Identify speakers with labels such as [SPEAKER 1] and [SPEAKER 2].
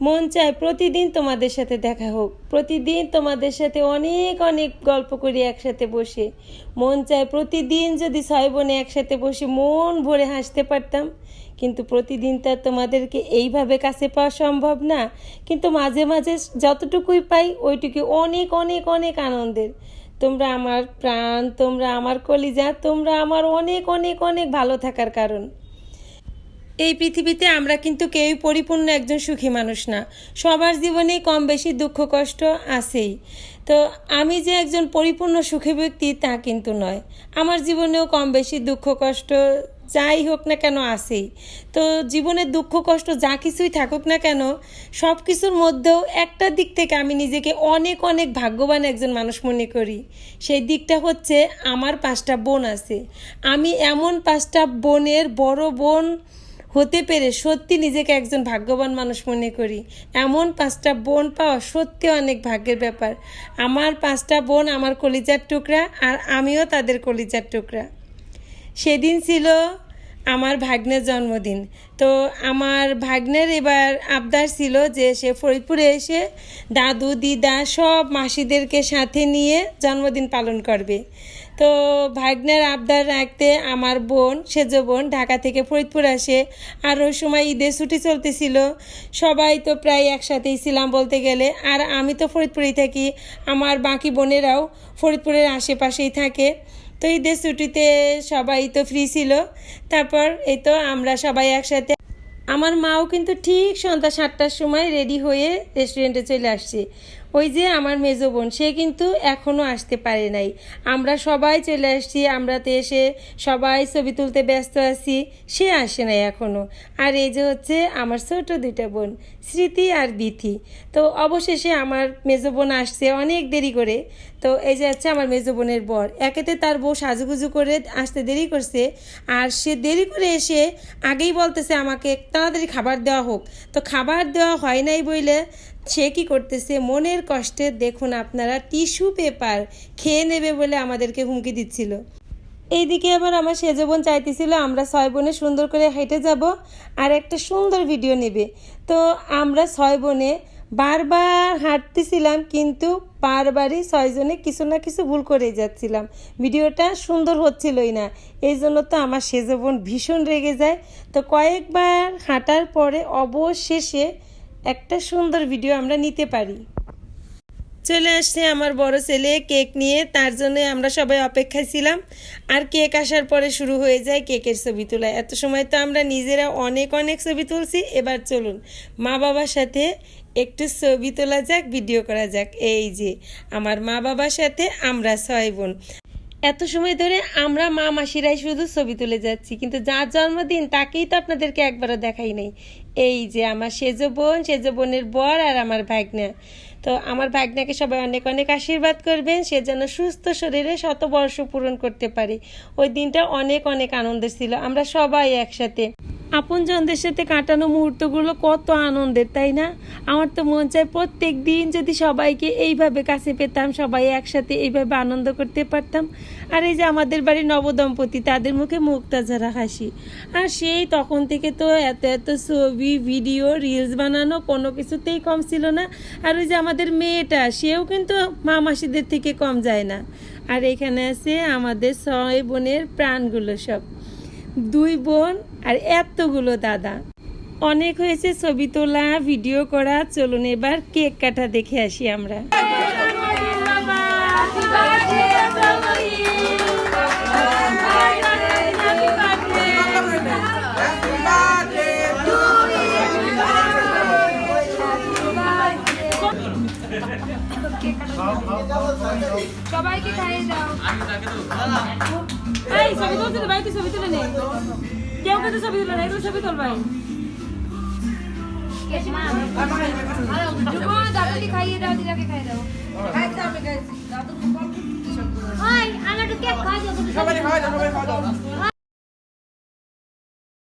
[SPEAKER 1] মন চায় প্রতিদিন তোমাদের সাথে দেখা হোক। প্রতিদিন তোমাদের সাথে অনেক অনেক গল্প করি একসাথে বসে। মন চায় প্রতিদিন যদি ছয় বোনে একসাথে বসে মন ভরে হাসতে পারতাম। কিন্তু প্রতিদিন তো তোমাদেরকে এইভাবে কাছে পাওয়া সম্ভব না। কিন্তু মাঝে মাঝে যতটুকুই পাই ওইটুকু অনেক অনেক অনেক আনন্দের। তোমরা আমার প্রাণ, তোমরা আমার কলিজা, তোমরা আমার অনেক অনেক অনেক ভালো থাকার কারণ। এই পৃথিবীতে আমরা কিন্তু কেউই পরিপূর্ণ একজন সুখী মানুষ না। সবার জীবনে কম বেশি দুঃখ, কষ্ট আছেই। তো আমি যে একজন পরিপূর্ণ সুখী ব্যক্তি তা কিন্তু নয়। আমার জীবনেও কম বেশি দুঃখ, কষ্ট যাই হোক না কেন আসেই তো জীবনের দুঃখ, কষ্ট যা কিছুই থাকুক না কেন সব কিছুর মধ্যেও একটা দিক থেকে আমি নিজেকে অনেক অনেক ভাগ্যবান একজন মানুষ মনে করি। সেই দিকটা হচ্ছে আমার পাঁচটা বোন আছে। আমি এমন পাঁচটা বোনের বড় বোন হতে পেরে সত্যি নিজেকে একজন ভাগ্যবান মানুষ মনে করি। এমন পাঁচটা বোন পাওয়া সত্যি অনেক ভাগ্যের ব্যাপার। আমার পাঁচটা বোন আমার কলিজার টুকরা আর আমিও তাদের কলিজার টুকরা। সেদিন ছিল আমার ভাগ্নের জন্মদিন। তো আমার ভাগ্নের এবার আবদার ছিল যে সে ফরিদপুরে এসে দাদু, দিদা সব মাসিদেরকে সাথে নিয়ে জন্মদিন পালন করবে। তো ভাগ্নের আবদার রাখতে আমার বোন, সেজ বোন ঢাকা থেকে ফরিদপুর আসে আর ওই সময় ঈদের ছুটি চলতেছিল। সবাই তো প্রায় একসাথেই ছিলাম বলতে গেলে। আর আমি তো ফরিদপুরেই থাকি। আমার বাকি বোনেরাও ফরিদপুরের আশেপাশেই থাকে। তো ঈদের ছুটিতে সবাই তো ফ্রি ছিল। তারপর এই তো আমরা সবাই একসাথে। আমার মাও কিন্তু ঠিক সন্ধ্যা সাতটার সময় রেডি হয়ে রেস্টুরেন্টে চলে আসছে। ওই যে আমার মেজো বোন, সে কিন্তু এখনও আসতে পারে নাই। আমরা সবাই চলে আসছি, আমরাতে এসে সবাই ছবি তুলতে ব্যস্ত আছি, সে আসে নাই এখনও আর এই যে হচ্ছে আমার ছোট দুইটা বোন, স্মৃতি আর বিথি। তো অবশেষে আমার মেজো বোন আসছে অনেক দেরি করে। তো এই যে হচ্ছে আমার মেজো বোনের বর। একেতে তার বউ সাজুগুজু করে আসতে দেরি করছে, আর সে দেরি করে এসে আগেই বলতেছে আমাকে, তাড়াতাড়ি খাবার দেওয়া হোক। তো খাবার দেওয়া হয় নাই বইলে সে কি করতেছে? মনের কষ্টে দেখুন আপনারা টিস্যু পেপার খেয়ে নেবে বলে আমাদেরকে হুমকি দিচ্ছিল। এইদিকে আবার আমার সেজো বোন চাইতেছিল আমরা ছয় বোনে সুন্দর করে হেঁটে যাব, আর একটা সুন্দর ভিডিও নেবে। তো আমরা ছয় বোনে বারবার হাঁটতেছিলাম, কিন্তু বারবারই ছয়জনে কিছু না কিছু ভুল করে যাচ্ছিলাম। ভিডিওটা সুন্দর হচ্ছিলই না। এই জন্য তো আমার সেজ বোন ভীষণ রেগে যায়। তো কয়েকবার হাঁটার পরে অবশেষে একটা সুন্দর ভিডিও আমরা নিতে পারি। চলে আসছে আমার বড় ছেলে কেক নিয়ে, তার জন্য আমরা সবাই অপেক্ষায় ছিলাম। আর কেক আসার পরে শুরু হয়ে যায় কেকের ছবি তোলা। এত সময় তো আমরা নিজেরা অনেক অনেক ছবি তুলছি। এবার চলুন মা বাবার সাথে একটু ছবি তোলা যাক, ভিডিও করা যাক। এই যে, আমার মা বাবার সাথে আমরা ছয় বোন। এত সময় ধরে আমরা মা মাসিরাই শুধু ছবি তুলে যাচ্ছি, কিন্তু যার জন্মদিন তাকেই তো আপনাদেরকে একবারও দেখাই নাই। এই যে আমার সেজ বোন, সেজ বোনের বর আর আমার ভাগ্না। তো আমার ভাগ্নাকে সবাই অনেক অনেক আশীর্বাদ করবেন, সে যেন সুস্থ শরীরে শতবর্ষ পূরণ করতে পারে। ওই দিনটা অনেক অনেক আনন্দের ছিল, আমরা সবাই একসাথে। আপনজনদের সাথে কাটানো মুহূর্তগুলো কত আনন্দের, তাই না? আমার তো মন চায় প্রত্যেক দিন যদি সবাইকে এইভাবে কাছে পেতাম, সবাই একসাথে এইভাবে আনন্দ করতে পারতাম। আর এই যে আমাদের বাড়ির নবদম্পতি, তাদের মুখে মুক্তা ঝাড়া হাসি। আর সেই তখন থেকে তো এত এত ছবি, ভিডিও রিলস বানানো কোনো কিছুতেই কম ছিল না। আর ওই যে আমাদের মেয়েটা, সেও কিন্তু মা মাসিদের থেকে কম যায় না। আর এখানে আছে আমাদের ছয় বোনের প্রাণগুলো সব। দুই বোন আর এতগুলো দাদা অনেক হয়েছে ছবি তোলা ভিডিও করা চলুন এবার কেক কাটা দেখে আসি আমরা
[SPEAKER 2] সবাইকে খাইয়ে দাও।
[SPEAKER 1] এই ছবি তুলতে ভাই তুই ছবি তুলে নে। কেউ কিন্তু ছবি তুলে না এগুলো ছবি তোল ভাই।
[SPEAKER 2] ও, দাদুকে খাইয়ে দাও দিদাকে খাইয়ে দাও।
[SPEAKER 3] সবাই খাওয়া দাও সবাই খাওয়া দাও